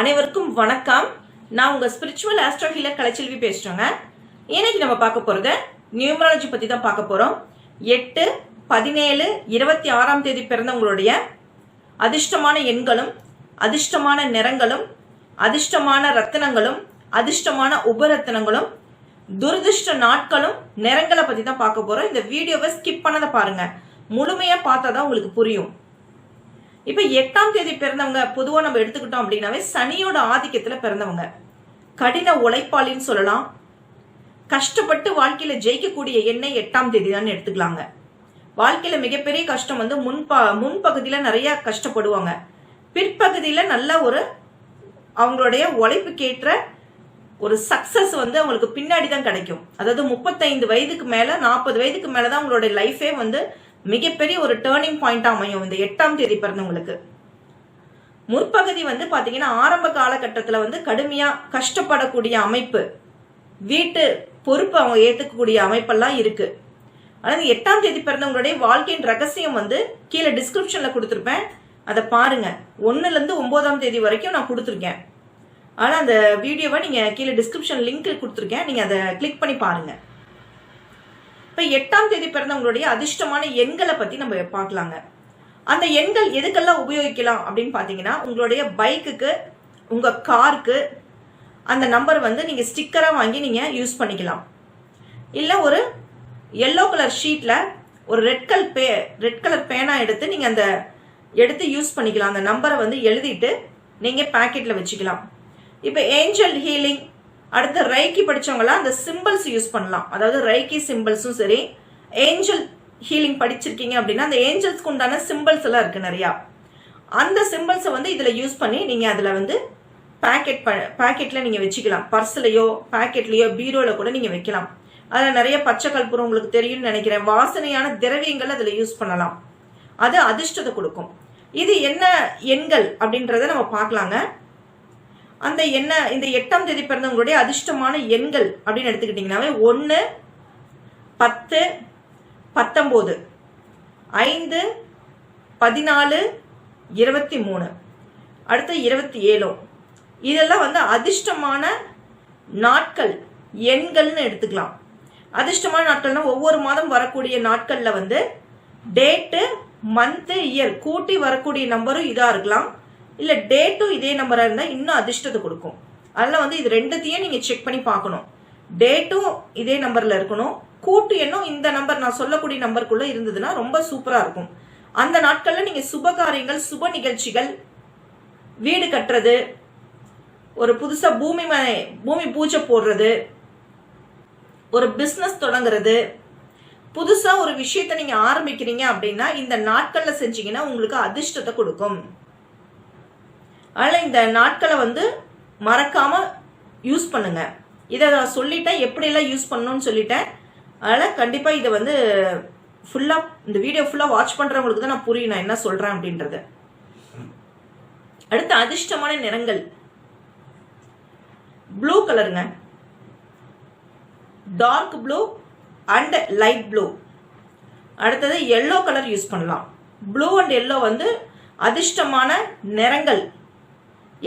அனைவருக்கும் வணக்கம். நான் உங்க ஸ்பிரிச்சுவல் ஆஸ்ட்ரோ ஹீலர் கலைச்செல்வி பேசுறேங்க. இன்னைக்கு நம்ம பார்க்க போறது நியூமராலஜி பத்தி தான் பார்க்க போறோம். எட்டு பதினேழு இருபத்தி ஆறாம் தேதி பிறந்தவங்களுடைய அதிர்ஷ்டமான எண்களும் அதிர்ஷ்டமான நிறங்களும் அதிர்ஷ்டமான ரத்தினங்களும் அதிர்ஷ்டமான உபரத்தினங்களும் துரதிர்ஷ்ட நாட்களும் நிறங்களை பத்தி தான் பார்க்க போறோம். இந்த வீடியோவை ஸ்கிப் பண்ணதை பாருங்க. முழுமையா பார்த்தா தான் உங்களுக்கு புரியும். இப்ப எட்டாம் தேதி பிறந்தவங்க பொதுவா நம்ம எடுத்துக்கிட்டோம் அப்படின்னாவே சனியோட ஆதிக்கத்துல பிறந்தவங்க. கடின உழைப்பாளின்னு சொல்லலாம். கஷ்டப்பட்டு வாழ்க்கையில ஜெயிக்கக்கூடிய எண்ணெய் எட்டாம் தேதி தான் எடுத்துக்கலாங்க. வாழ்க்கையில மிகப்பெரிய கஷ்டம் வந்து முன்ப முன்பகுதியில நிறைய கஷ்டப்படுவாங்க. பிற்பகுதியில நல்ல ஒரு அவங்களுடைய உழைப்புக்கேற்ற ஒரு சக்சஸ் வந்து அவங்களுக்கு பின்னாடி தான் கிடைக்கும். அதாவது முப்பத்தைந்து வயதுக்கு மேல நாற்பது வயதுக்கு மேலதான் அவங்களுடைய லைஃபே வந்து மிகப்பெரிய ஒரு டேர்னிங் பாயிண்டா அமையும் இந்த எட்டாம் தேதி பிறந்தவங்களுக்கு முற்பகுதி வந்து பாத்தீங்கன்னா ஆரம்ப காலகட்டத்துல வந்து கடுமையா கஷ்டப்படக்கூடிய அமைப்பு. வீட்டு பொறுப்பு அவங்க ஏத்துக்கக்கூடிய அமைப்பெல்லாம் இருக்கு. அதாவது எட்டாம் தேதி பிறந்தவங்களுடைய வாழ்க்கையின் ரகசியம் வந்து கீழே டிஸ்கிரிப்ஷன்ல கொடுத்துருப்பேன். அதை பாருங்க. ஒன்னுல இருந்து ஒன்பதாம் தேதி வரைக்கும் நான் கொடுத்துருக்கேன். ஆனா அந்த வீடியோவை நீங்க கீழே டிஸ்கிரிப்ஷன் லிங்க் கொடுத்துருக்கேன். நீங்க அதை கிளிக் பண்ணி பாருங்க. எட்டாம் தேதி பிறந்தவங்களுடைய அதிர்ஷ்டமான எண்களை பத்தி நம்ம பார்க்கலாங்க. அந்த எண்கள் எதுக்கெல்லாம் உபயோகிக்கலாம் அப்படின்னு பாத்தீங்கன்னா உங்களுடைய பைக்குக்கு உங்க காருக்கு அந்த நம்பர் வந்து நீங்க ஸ்டிக்கரா வாங்கி நீங்க யூஸ் பண்ணிக்கலாம். இல்ல ஒரு எல்லோ கலர் ஷீட்ல ஒரு ரெட் கலர் பே ரெட் கலர் பேனா எடுத்து நீங்க அந்த எடுத்து யூஸ் பண்ணிக்கலாம். அந்த நம்பரை வந்து எழுதிட்டு நீங்க பாக்கெட்ல வச்சுக்கலாம். இப்போ ஏஞ்சல் ஹீலிங் அடுத்து ரைக்கி படிச்சவங்களாம் அந்த சிம்பிள்ஸ் யூஸ் பண்ணலாம். அதாவது ரைக்கி சிம்பிள்ஸும் சரி ஏஞ்சல் ஹீலிங் படிச்சிருக்கீங்க அப்படின்னா அந்த ஏஞ்சல்ஸ்க்கு உண்டான சிம்பிள்ஸ் எல்லாம் இருக்கு நிறையா. அந்த சிம்பிள்ஸை வந்து இதில் யூஸ் பண்ணி நீங்கள் அதில் வந்து பேக்கெட் ப பேக்கெட்டில் நீங்கள் வச்சுக்கலாம். பர்ஸ்லையோ பேக்கெட்லேயோ பீரோவில் கூட நீங்கள் வைக்கலாம். அதில் நிறைய பச்சை கற்பூரம் உங்களுக்கு தெரியும்னு நினைக்கிறேன். வாசனையான திரவியங்கள் அதில் யூஸ் பண்ணலாம். அது அதிர்ஷ்டத்தை கொடுக்கும். இது என்ன எண்கள் அப்படின்றத நம்ம பார்க்கலாங்க. அந்த என்ன இந்த எட்டாம் தேதி பிறந்தவங்களுடைய அதிர்ஷ்டமான எண்கள் அப்படின்னு எடுத்துக்கிட்டிங்கனாவே ஒன்று பத்து பத்தொம்போது ஐந்து பதினாலு இருபத்தி மூணு அடுத்து இருபத்தி ஏழும் இதெல்லாம் வந்து அதிர்ஷ்டமான நாட்கள் எண்கள்னு எடுத்துக்கலாம். அதிர்ஷ்டமான நாட்கள்னா ஒவ்வொரு மாதம் வரக்கூடிய நாட்களில் வந்து டேட்டு மந்த்து இயர் கூட்டி வரக்கூடிய நம்பரும் இதாக இருக்கலாம். இல்லை டேட்டும் இதே நம்பராக இருந்தால் இன்னும் அதிர்ஷ்டத்தை கொடுக்கும். அதில் வந்து இது ரெண்டுத்தையும் நீங்கள் செக் பண்ணி பார்க்கணும். டேட்டும் இதே நம்பரில் இருக்கணும். கூட்டு எண்ணும் இந்த நம்பர் நான் சொல்லக்கூடிய நம்பருக்குள்ளே இருந்ததுன்னா ரொம்ப சூப்பராக இருக்கும். அந்த நாட்களில் நீங்கள் சுப காரியங்கள் சுப நிகழ்ச்சிகள் வீடு கட்டுறது ஒரு புதுசாக பூமி பூமி பூஜை போடுறது ஒரு பிஸ்னஸ் தொடங்குறது புதுசாக ஒரு விஷயத்தை நீங்கள் ஆரம்பிக்கிறீங்க அப்படின்னா இந்த நாட்களில் செஞ்சீங்கன்னா உங்களுக்கு அதிர்ஷ்டத்தை கொடுக்கும். அதனால் இந்த நாட்களை வந்து மறக்காம யூஸ் பண்ணுங்க. இதை நான் சொல்லிட்டேன். எப்படியெல்லாம் யூஸ் பண்ணணும்னு சொல்லிட்டேன். அதனால் கண்டிப்பாக இதை வந்து ஃபுல்லாக இந்த வீடியோ ஃபுல்லாக வாட்ச் பண்ணுறவங்களுக்கு தான் நான் புரியும் நான் என்ன சொல்கிறேன் அப்படின்றது. அடுத்து அதிர்ஷ்டமான நிறங்கள். ப்ளூ கலருங்க dark blue and light blue அடுத்தது எல்லோ கலர் யூஸ் பண்ணலாம். ப்ளூ அண்ட் எல்லோ வந்து அதிர்ஷ்டமான நிறங்கள்.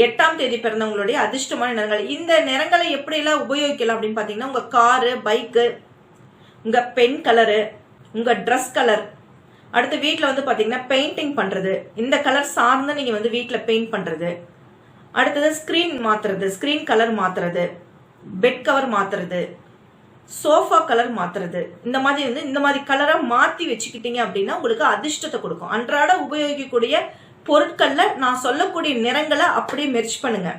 எட்டாம் தேதி பிறந்தவங்களுடைய அதிர்ஷ்டமான நிறங்கள். இந்த நிறங்களை எப்படியெல்லாம் உபயோகிக்கலாம் அப்படின்னு பார்த்தீங்கன்னா உங்கள் காரு பைக்கு உங்கள் பென் கலரு உங்கள் ட்ரெஸ் கலர் அடுத்து வீட்டில் வந்து பார்த்தீங்கன்னா பெயிண்டிங் பண்ணுறது இந்த கலர் சார்ந்து நீங்கள் வந்து வீட்டில் பெயிண்ட் பண்ணுறது அடுத்தது ஸ்க்ரீன் மாற்றுறது ஸ்க்ரீன் கலர் மாற்றுறது பெட் கவர் மாற்றுறது சோஃபா கலர் மாற்றுறது இந்த மாதிரி வந்து இந்த மாதிரி கலரை மாற்றி வச்சுக்கிட்டீங்க அப்படின்னா உங்களுக்கு அதிர்ஷ்டத்தை கொடுக்கும். அன்றாட உபயோகிக்கக்கூடிய பொருட்களில் நான் சொல்லக்கூடிய நிறங்களை அப்படியே மெர்ச் பண்ணுங்க.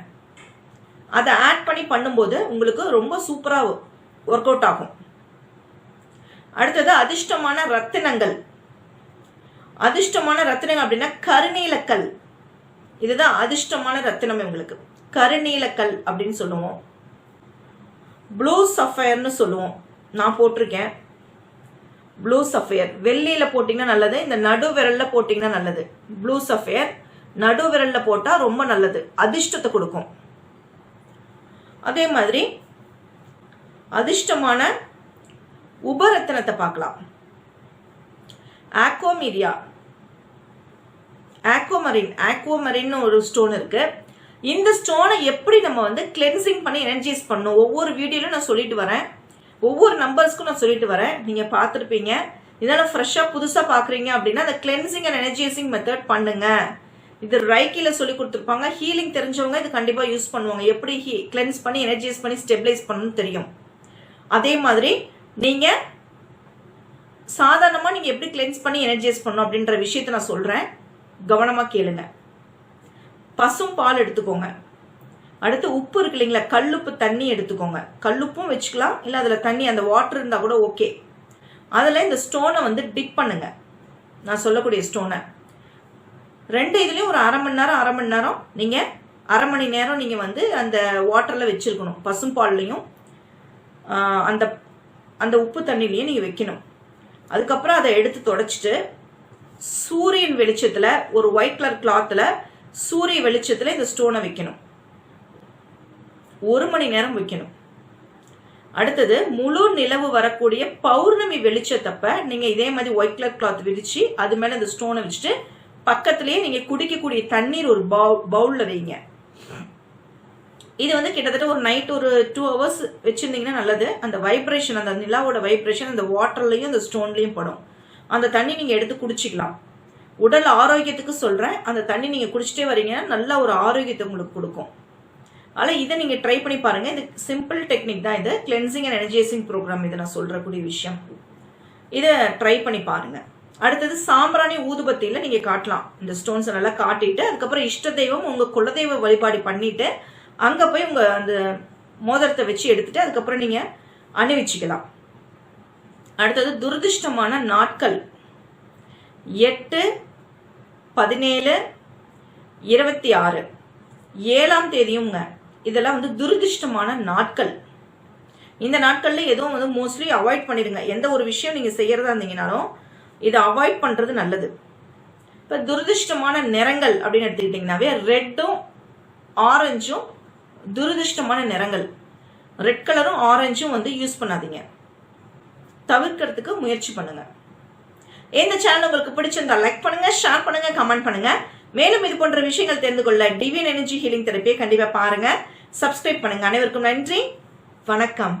அதை ஆட் பண்ணி பண்ணும்போது உங்களுக்கு ரொம்ப சூப்பராக ஒர்க் அவுட் ஆகும். அடுத்தது அதிர்ஷ்டமான ரத்தினங்கள். அதிர்ஷ்டமான ரத்தினங்கள் அப்படின்னா கருநீலக்கல். இதுதான் அதிர்ஷ்டமான ரத்தினம் உங்களுக்கு கருநீலக்கல் அப்படின்னு சொல்லுவோம். ப்ளூ சஃபயர்னு சொல்லுவோம். நான் போட்டிருக்கேன். ப்ளூ சஃபயர் வெள்ளியில போட்டிங்கன்னா நல்லது இந்த நடு விரலில் போட்டிங்கன்னா நல்லது. ப்ளூ சஃபயர் நடு விரலில் போட்டால் ரொம்ப நல்லது. அதிர்ஷ்டத்தை கொடுக்கும். அதே மாதிரி அதிர்ஷ்டமான உபரத்தனத்தை பார்க்கலாம். ஆக்கோமீரியா ஆக்கோமரின் ஆக்வோமரின்னு ஒரு ஸ்டோன் இருக்கு. இந்த ஸ்டோனை எப்படி நம்ம வந்து கிளென்சிங் பண்ணி எனர்ஜைஸ் பண்ணணும்? ஒவ்வொரு வீடியோலையும் நான் சொல்லிட்டு வரேன். ஒவ்வொரு நம்பர்ஸ்க்கும் நான் சொல்லிட்டு வரேன். நீங்க பார்த்துருப்பீங்க. இதெல்லாம் ஃப்ரெஷ்ஷாக புதுசாக பார்க்குறீங்க அப்படின்னா அந்த கிளென்சிங் அண்ட் எனர்ஜைசிங் மெத்தட் பண்ணுங்க. இது ரைக்கில சொல்லி கொடுத்துருப்பாங்க. ஹீலிங் தெரிஞ்சவங்க இது கண்டிப்பாக யூஸ் பண்ணுவாங்க. எப்படி ஹீ கிளென்ஸ் பண்ணி எனர்ஜைஸ் பண்ணி ஸ்டெபிலைஸ் பண்ணணும்னு தெரியும். அதே மாதிரி நீங்கள் சாதாரணமாக நீங்கள் எப்படி கிளென்ஸ் பண்ணி எனர்ஜைஸ் பண்ணணும் அப்படின்ற விஷயத்த நான் சொல்கிறேன் கவனமாக கேளுங்க. பசும் பால் எடுத்துக்கோங்க. அடுத்து உப்பு இருக்கு இல்லைங்களா? கல்லுப்பு தண்ணி எடுத்துக்கோங்க. கல்லுப்பும் வச்சுக்கலாம். இல்லை அதில் தண்ணி அந்த வாட்டர் இருந்தால் கூட ஓகே அதில் இந்த ஸ்டோனை வந்து டிப் பண்ணுங்க. நான் சொல்லக்கூடிய ஸ்டோனை ரெண்டு இதுலேயும் ஒரு அரை மணி நேரம் அரை மணி நேரம். நீங்கள் அரை மணி நேரம் நீங்கள் வந்து அந்த வாட்டரில் வச்சுருக்கணும். பசும்பால்லையும் அந்த அந்த உப்பு தண்ணிலையும் நீங்கள் வைக்கணும். அதுக்கப்புறம் அதை எடுத்து தொடச்சிட்டு சூரியன் வெளிச்சத்தில் ஒரு ஒயிட் கலர் கிளாத்தில் சூரிய வெளிச்சத்தில் இந்த ஸ்டோனை வைக்கணும். ஒரு மணி நேரம் வைக்கணும். அடுத்தது முழு நிலவு வரக்கூடிய பௌர்ணமி வெளிச்சத்தப்ப நீங்க இதே மாதிரி ஒயிட் கலர் கிளாத் விரிச்சு அது மேல இந்த ஸ்டோனை வச்சுட்டு பக்கத்திலேயே நீங்க குடிக்கக்கூடிய தண்ணீர் ஒரு பவுல்ல வைங்க. இது வந்து கிட்டத்தட்ட ஒரு நைட் ஒரு டூ ஹவர்ஸ் வச்சிருந்தீங்கன்னா நல்லது. அந்த வைப்ரேஷன் அந்த நிலாவோட வைப்ரேஷன் அந்த வாட்டர்லையும் அந்த ஸ்டோன்லையும் படும். அந்த தண்ணி நீங்க எடுத்து குடிச்சிக்கலாம். உடல் ஆரோக்கியத்துக்கு சொல்றேன். அந்த தண்ணி நீங்க குடிச்சிட்டே வரீங்கன்னா நல்ல ஒரு ஆரோக்கியத்தை உங்களுக்கு கொடுக்கும். அதனால் இதை நீங்கள் ட்ரை பண்ணி பாருங்கள் இது சிம்பிள் டெக்னிக் தான் இது. கிளென்சிங் அண்ட் எனர்ஜைசிங் ப்ரோக்ராம் இதை நான் சொல்கிறக்கூடிய விஷயம். இதை ட்ரை பண்ணி பாருங்கள் அடுத்தது சாம்பிராணி ஊதுபத்தியில் நீங்கள் காட்டலாம். இந்த ஸ்டோன்ஸை நல்லா காட்டிட்டு அதுக்கப்புறம் இஷ்ட தெய்வம் உங்கள் குலதெய்வ வழிபாடு பண்ணிவிட்டு அங்கே போய் உங்கள் அந்த மோதிரத்தை வச்சு எடுத்துட்டு அதுக்கப்புறம் நீங்கள் அணிவிச்சுக்கலாம். அடுத்தது துரதிருஷ்டமான நாட்கள். எட்டு பதினேழு இருபத்தி ஆறு. ஏழாம் தேதியுங்க. இதெல்லாம் வந்து துரதிருஷ்டமான நாட்கள். இந்த நாட்கள்ல எதுவும் வந்து மோஸ்ட்லி அவாய்ட் பண்ணிடுங்க. எந்த ஒரு விஷயம் நீங்க செய்யறதா இருந்தீங்கனாலும் இதை அவாய்ட் பண்றது நல்லது. இப்போ துரதிருஷ்டமான நிறங்கள் அப்படின்னு எடுத்துக்கிட்டிங்கனாவே ரெட்டும் ஆரஞ்சும் துரதிருஷ்டமான நிறங்கள். ரெட் கலரும் ஆரஞ்சும் வந்து யூஸ் பண்ணாதீங்க. தவிர்க்கிறதுக்கு முயற்சி பண்ணுங்க. இந்த சேனல் உங்களுக்கு பிடிச்சிருந்தா லைக் பண்ணுங்க ஷேர் பண்ணுங்க கமெண்ட் பண்ணுங்க. மேலும் இது போன்ற விஷயங்கள் தெரிந்து கொள்ள டிவியன் எனர்ஜி ஹீலிங் தெரப்பியை கண்டிப்பா பாருங்க. சப்ஸ்கிரைப் பண்ணுங்க. அனைவருக்கும் நன்றி. வணக்கம்.